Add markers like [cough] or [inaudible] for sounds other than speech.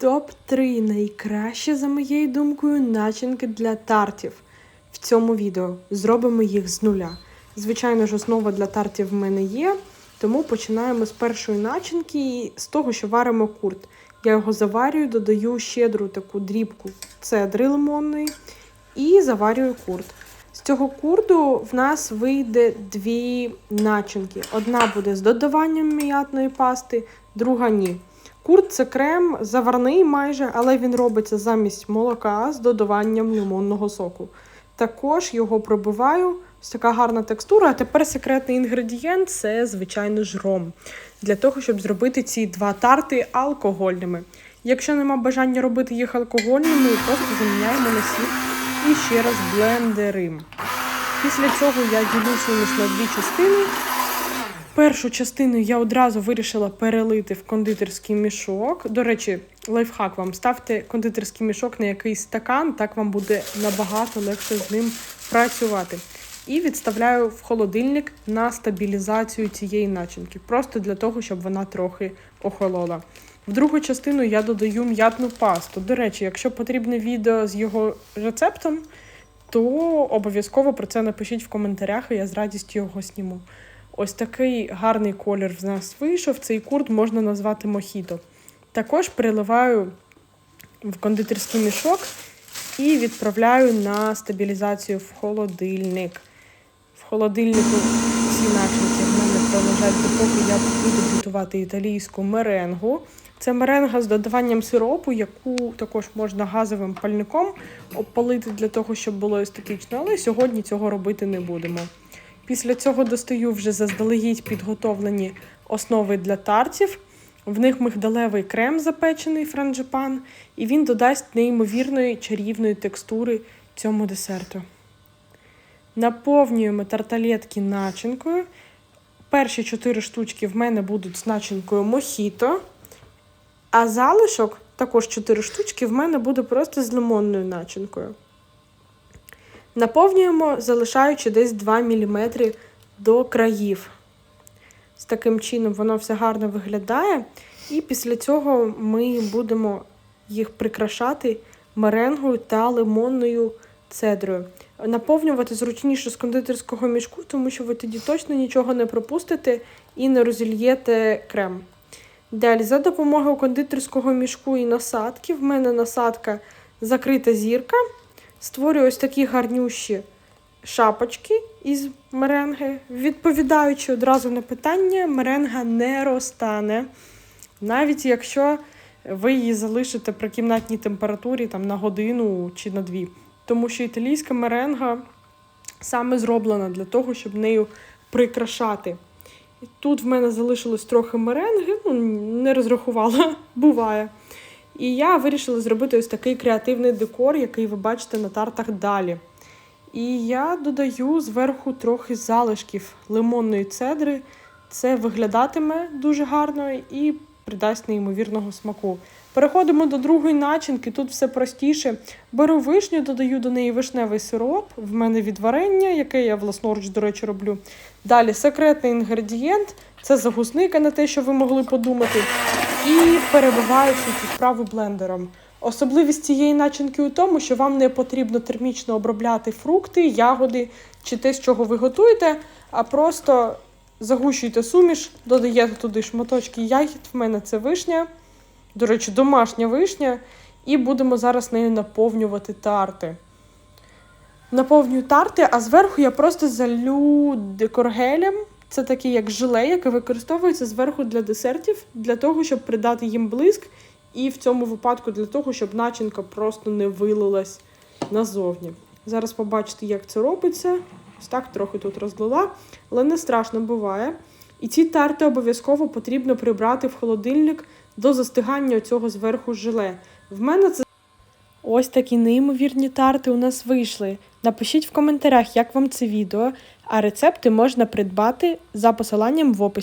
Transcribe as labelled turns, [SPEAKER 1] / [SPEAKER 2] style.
[SPEAKER 1] Топ-3 найкращі, за моєю думкою, начинки для тартів. В цьому відео зробимо їх з нуля. Звичайно ж, основа для тартів в мене є, тому починаємо з першої начинки і з того, що варимо курт. Я його заварюю, додаю щедру таку дрібку цедри лимонної і заварюю курт. З цього курду в нас вийде дві начинки. Одна буде з додаванням м'ятної пасти, друга ні. Курт це крем заварний майже, але він робиться замість молока з додаванням лимонного соку. Також його пробиваю. Ось така гарна текстура. А тепер секретний інгредієнт це, звичайно ж, ром. Для того, щоб зробити ці два тарти алкогольними. Якщо нема бажання робити їх алкогольними, просто заміняємо на сік і ще раз блендерим. Після цього я ділю суміш дві частини. Першу частину я одразу вирішила перелити в кондитерський мішок. До речі, лайфхак вам ставте кондитерський мішок на якийсь стакан, так вам буде набагато легше з ним працювати. І відставляю в холодильник на стабілізацію цієї начинки, просто для того, щоб вона трохи охолола. В другу частину я додаю м'ятну пасту. До речі, якщо потрібне відео з його рецептом, то обов'язково про це напишіть в коментарях, і я з радістю його зніму. Ось такий гарний колір в нас вийшов. Цей курт можна назвати мохіто. Також переливаю в кондитерський мішок і відправляю на стабілізацію в холодильник. В холодильнику всі начинки в мене пролежать, допоки я буду готувати італійську меренгу. Це меренга з додаванням сиропу, яку також можна газовим пальником обпалити для того, щоб було естетично, але сьогодні цього робити не будемо. Після цього достаю вже заздалегідь підготовлені основи для тартів. В них мигдалевий крем запечений франджипан, і він додасть неймовірної чарівної текстури цьому десерту. Наповнюємо тарталетки начинкою. Перші чотири штучки в мене будуть з начинкою мохіто, а залишок, також 4 штучки, в мене буде просто з лимонною начинкою. Наповнюємо, залишаючи десь 2 мм до країв. З таким чином воно все гарно виглядає. І після цього ми будемо їх прикрашати меренгою та лимонною цедрою. Наповнювати зручніше з кондитерського мішку, тому що ви тоді точно нічого не пропустите і не розільєте крем. Далі, за допомогою кондитерського мішку і насадки, в мене насадка закрита зірка. Створюю ось такі гарнющі шапочки із меренги. Відповідаючи одразу на питання, меренга не розтане. Навіть якщо ви її залишите при кімнатній температурі там, на годину чи на дві. Тому що італійська меренга саме зроблена для того, щоб нею прикрашати. Тут в мене залишилось трохи меренги, ну, не розрахувала, [laughs] буває. І я вирішила зробити ось такий креативний декор, який ви бачите на тартах далі. І я додаю зверху трохи залишків лимонної цедри. Це виглядатиме дуже гарно і придасть неймовірного смаку. Переходимо до другої начинки, тут все простіше. Беру вишню, додаю до неї вишневий сироп, в мене від варення, яке я власноруч, до речі, роблю. Далі секретний інгредієнт це загусника на те, що ви могли подумати. І перебиваю всю цю справу блендером. Особливість цієї начинки у тому, що вам не потрібно термічно обробляти фрукти, ягоди чи те, з чого ви готуєте, а просто загущуєте суміш, додаєте туди шматочки ягід. В мене це вишня. До речі, домашня вишня. І будемо зараз нею наповнювати тарти. Наповнюю тарти, а зверху я просто залю декоргелем. Це такий як желе, яке використовується зверху для десертів, для того, щоб придати їм блиск. І в цьому випадку для того, щоб начинка просто не вилилась назовні. Зараз побачите, як це робиться. Ось так трохи тут розлила, але не страшно буває. І ці тарти обов'язково потрібно прибрати в холодильник до застигання цього зверху желе. В мене це ось такі неймовірні тарти у нас вийшли. Напишіть в коментарях, як вам це відео, а рецепти можна придбати за посиланням в описі.